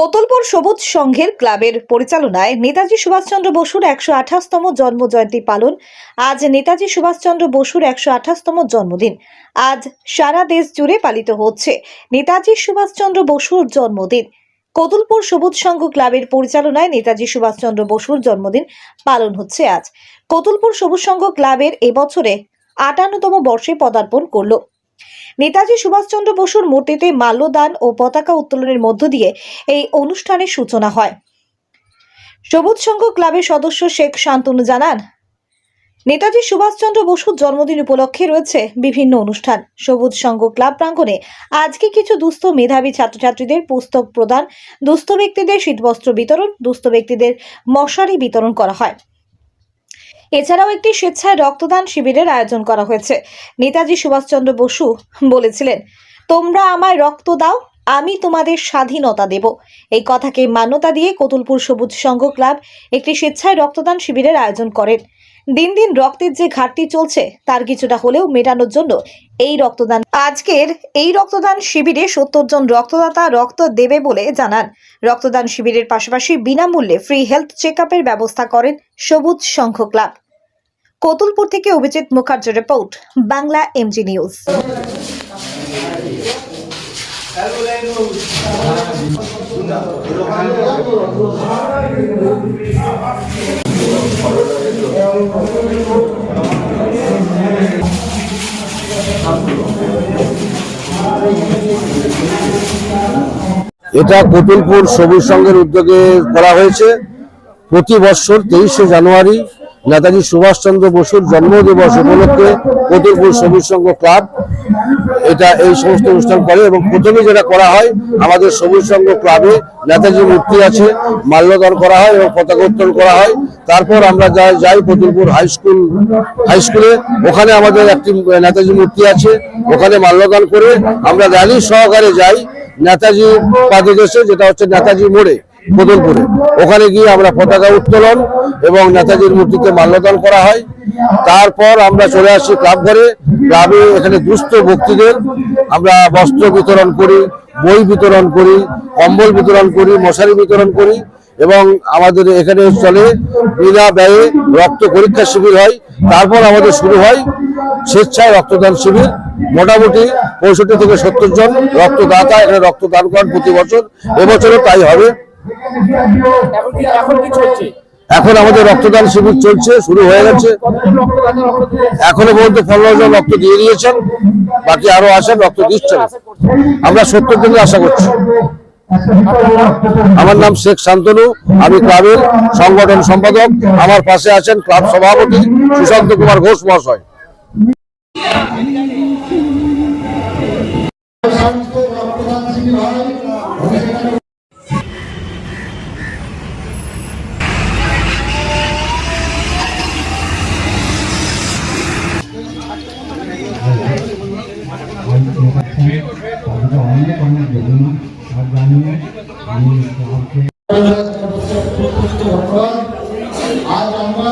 কোতলপুর সবুজ সংঘের ক্লাবের পরিচালনায় নেতাজি সুভাষচন্দ্র বসুর একশো আঠাশতম জন্ম জয়ন্তী পালন। আজ নেতাজি সুভাষচন্দ্র বসুর একশো আঠাশতম জন্মদিন। আজ সারা দেশ জুড়ে পালিত হচ্ছে নেতাজি সুভাষচন্দ্র বসুর জন্মদিন। কোতুলপুর সবুজ সংঘ ক্লাবের পরিচালনায় নেতাজি সুভাষচন্দ্র বসুর জন্মদিন পালন হচ্ছে আজ। কোতুলপুর সবুজ সংঘ ক্লাবের এবছরে আটান্নতম বর্ষে পদার্পণ করল। নেতাজি সুভাষচন্দ্র বসুর মূর্তিতে মাল্যদান ও পতাকা উত্তোলনের মধ্য দিয়ে এই অনুষ্ঠানের সূচনা হয়। সবুজ সংঘ ক্লাবের সদস্য শেখ শান্তনু জানান, নেতাজি সুভাষচন্দ্র বসুর জন্মদিন উপলক্ষে রয়েছে বিভিন্ন অনুষ্ঠান। সবুজ সংঘ ক্লাব প্রাঙ্গণে আজকে কিছু দুস্থ মেধাবী ছাত্রছাত্রীদের পুস্তক প্রদান, দুস্থ ব্যক্তিদের শীতবস্ত্র বিতরণ, দুস্থ ব্যক্তিদের মশারি বিতরণ করা হয়। এছাড়াও একটি স্বেচ্ছায় রক্তদান শিবিরের আয়োজন করা হয়েছে। নেতাজি সুভাষচন্দ্র বসু বলেছিলেন, তোমরা আমায় রক্ত দাও, আমি তোমাদের স্বাধীনতা দেব। এই কথাকে মান্যতা দিয়ে কতুলপুর সবুজ সংঘ ক্লাব একটি স্বেচ্ছায় রক্তদান শিবিরের আয়োজন করেন। দিন দিন রক্তের যে ঘাটতি চলছে, তার কিছুটা হলেও মেটানোর জন্য এই রক্তদান আজকের এই রক্তদান শিবিরে সত্তর জন রক্তদাতা রক্ত দেবে বলে জানান। রক্তদান শিবিরের পাশাপাশি বিনামূল্যে ফ্রি হেলথ চেক ব্যবস্থা করেন সবুজ সংঘ ক্লাব। কতুলপুর থেকে অভিজিৎ মুখার্জির রিপোর্ট, বাংলা এমজি নিউজ এটা কতুলপুর সবুজ সংঘের উদ্যোগে করা হয়েছে। প্রতি বছর তেইশে জানুয়ারি নেতাজি সুভাষচন্দ্র বসুর জন্মদিবস উপলক্ষে কতুলপুর সবুজ সংঘ ক্লাব এটা এই সমস্ত অনুষ্ঠান করে এবং প্রথমে যেটা করা হয়, আমাদের সবুজ সংঘ ক্লাবে নেতাজি মূর্তি আছে, মাল্যদান করা হয় এবং পতাকা উত্তোলন করা হয়। তারপর আমরা যাই যাই কতুলপুর হাই স্কুল, হাই স্কুলে। ওখানে আমাদের একটি নেতাজি মূর্তি আছে, ওখানে মাল্যদান করে আমরা র্যালি সহকারে যাই নেতাজি পাদদেশে, যেটা হচ্ছে নেতাজি মোড়ে। বদলপুরে। ওখানে গিয়ে আমরা পতাকা উত্তোলন এবং নেতাজির মূর্তিতে মাল্যদান করা হয়। তারপর আমরা চলে আসি ক্লাব ঘরে। ক্লাবে এখানে দুস্থ ব্যক্তিদের আমরা বস্ত্র বিতরণ করি, বই বিতরণ করি, কম্বল বিতরণ করি, মশারি বিতরণ করি এবং আমাদের এখানে চলে বিনা ব্যয়ে রক্ত পরীক্ষা শিবির হয়। তারপর আমাদের শুরু হয় স্বেচ্ছায় রক্তদান শিবির। মোটামুটি পঁয়ষট্টি থেকে সত্তর জন রক্তদাতা এখানে রক্তদান করেন প্রতি বছর। এবছরও তাই হবে। এখন কি এখন কি চলছে? এখন আমাদের রক্তদান শিবির চলছে শুরু হয়ে গেছে। এখনও পর্যন্ত পনেরো জন রক্ত দিয়ে দিয়েছেন বাকি আরও আসেন রক্ত দিচ্ছেন আমরা সত্তর জনের আশা করছি। আমার নাম শেখ শান্তনু আমি ক্লাবের সংগঠন সম্পাদক। আমার পাশে আছেন ক্লাব সভাপতি সুশান্ত কুমার ঘোষ মহাশয়। তাদেরকে অনেক অনেক ধন্যবাদ আর জানিয়ে আমি ক্লাবকে আজ আমরা